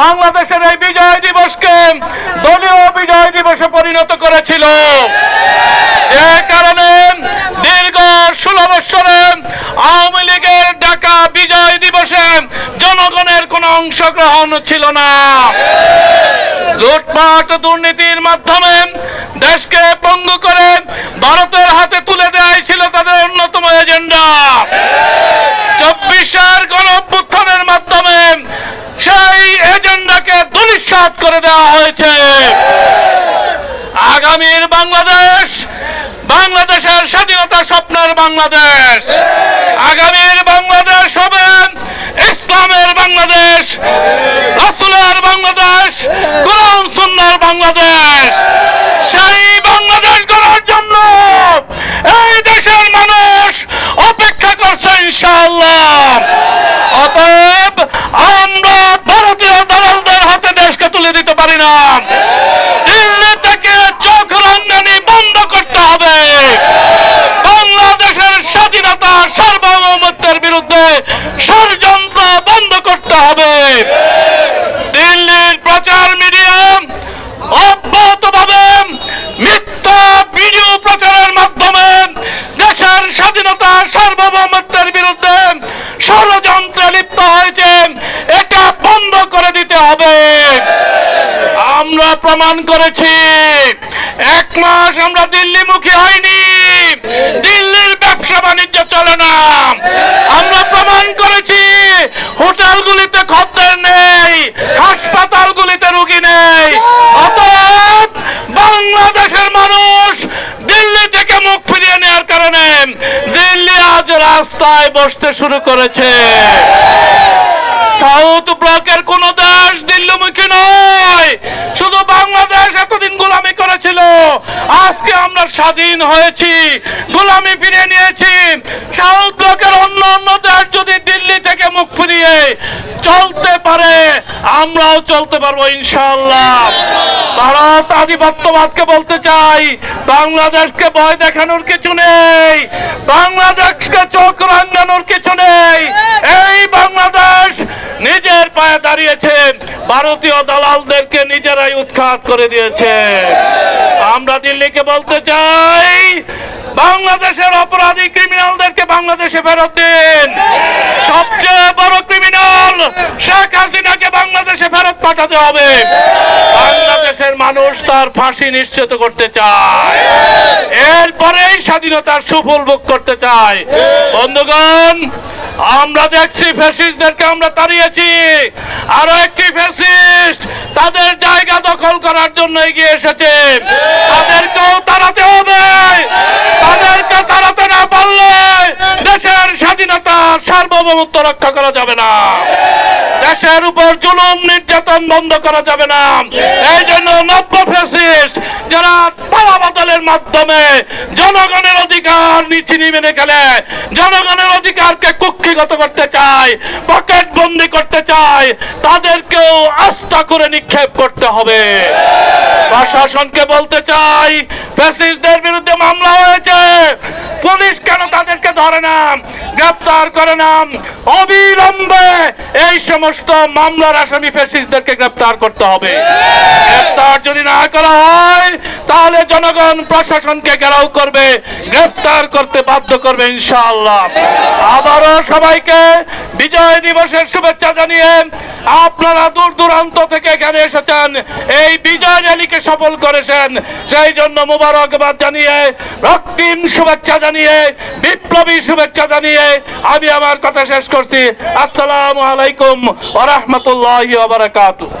বাংলাদেশের এই বিজয় দিবসকে দলীয় বিজয় দিবসে পরিণত করেছিল। যে কারণে দীর্ঘ ষোলো বৎসরে আওয়ামী লীগের ডাকা বিজয় দিবসে জনগণের কোনো অংশগ্রহণ ছিল না। লুটপাট দুর্নীতির মাধ্যমে দেশকে পঙ্গু করে ভারতের হাতে তুলে দেওয়াই ছিল দুলিশ্বাত করে দেওয়া হয়েছে। আগামীর বাংলাদেশ, বাংলাদেশের স্বাধীনতা স্বপ্নের বাংলাদেশ। আগামীর বাংলাদেশ হবে ইসলামের বাংলাদেশ, রাসুলের বাংলাদেশ, কোরআন সুন্নার বাংলাদেশ। সেই বাংলাদেশ গড়ার জন্য এই দেশের মানুষ অপেক্ষা করছে ইনশাআল্লাহ। পারি না। দিল্লি থেকে চোখ রাঙ্গানি বন্ধ করতে হবে। বাংলাদেশের স্বাধীনতা সার্বভৌমত্বের বিরুদ্ধে ষড়যন্ত্র বন্ধ করতে হবে। প্রমাণ করেছি। এক মাস আমরা দিল্লিমুখী হয়নি দিল্লির ব্যবসা বাণিজ্য চলে না। আমরা প্রমাণ করেছি, হোটেলগুলিতে খদ্দের নেই, হাসপাতালগুলিতে রুগী নেই। অতএব বাংলাদেশের মানুষ দিল্লি থেকে মুখ ফিরিয়ে নেওয়ার কারণে দিল্লি আজ রাস্তায় বসতে শুরু করেছে। সাউথ ব্লকের কোন দেশ দিল্লিমুখী নয় শুধু বাংলাদেশ এতদিন গোলামি করেছিল আজকে আমরা স্বাধীন হয়েছি, গোলামি ফিরিয়ে নিয়েছি। সাউথ ব্লকের অন্য অন্য দেশ যদি দিল্লি থেকে মুখ ফিরিয়ে চলতে পারে, আমরাও চলতে পারব ইনশাআল্লাহ। ভারত আধিপত্যবাদকে বলতে চাই, বাংলাদেশকে ভয় দেখানোর কিছু নেই, বাংলাদেশকে চোখ রাঙানোর কিছু নেই। এই বাংলাদেশ নিজের পায়ে দাঁড়িয়েছে, ভারতীয় দালালদেরকে নিজেরাই উৎখাত করে দিয়েছে। আমরা দিল্লিকে বলতে চাই, বাংলাদেশের অপরাধী ক্রিমিনালদেরকে বাংলাদেশে ফেরত দিন। সবচেয়ে বড় ক্রিমিনাল শেখ হাসিনাকে বাংলাদেশে ফেরত পাঠাতে হবে। বাংলাদেশের মানুষ তার ফাঁসি নিশ্চিত করতে চায়। এরপরেই স্বাধীনতার সুফল ভোগ করতে চায়। বন্ধুগণ আমরা দেখছি ফ্যাসিস্টদেরকে আমরা তাড়িয়েছি। আরও একটি ফ্যাসিস্ট তাদের জায়গা দখল করার জন্য এগিয়ে এসেছে। তাদেরকেও তাড়াতে হবে। তাদেরকে তাড়াতে না পারলে দেশের স্বাধীনতা সার্বভৌমত্ব রক্ষা করা যাবে না। দেশের উপর জুলুম নির্যাতন বন্ধ করা যাবে না। এই জন্য নব্য ফ্যাসিস্ট যারা পালা বদলের মাধ্যমে জনগণের অধিকার নিচে মেনে খেলে জনগণের অধিকারকে কুক্ষিগত করতে চায় পকেট বন্দি করতে চায় তাদেরকেও আস্থা করে নিক্ষেপ করতে হবে। প্রশাসনকে বলতে চাই ফ্যাসিস্টদের বিরুদ্ধে মামলা হয়েছে। পুলিশ কেন ধরে না গ্রেপ্তার করে না অবিলম্বে এই সমস্ত মামলার আসামি ফ্যাসিস্টদেরকে গ্রেপ্তার করতে হবে। গ্রেপ্তার যদি না করা হয়, তাহলে জনগণ প্রশাসনকে ঘেরাও করবে, গ্রেপ্তার করতে বাধ্য করবে ইনশাআল্লাহ। আবারও সবাইকে বিজয় দিবসের শুভেচ্ছা জানিয়ে আপনারা দূর দূরান্ত থেকে এখানে এসেছেন। এই বিজয় র্যালিকে সফল করেছেন। সেই জন্য মুবারকবাদ জানিয়ে রক্তিম শুভেচ্ছা জানিয়ে বিপ্লবী শুভেচ্ছা জানিয়ে আমি আমার কথা শেষ করছি। আসসালামু আলাইকুম ওয়া রাহমাতুল্লাহি ওয়া বারাকাতুহু।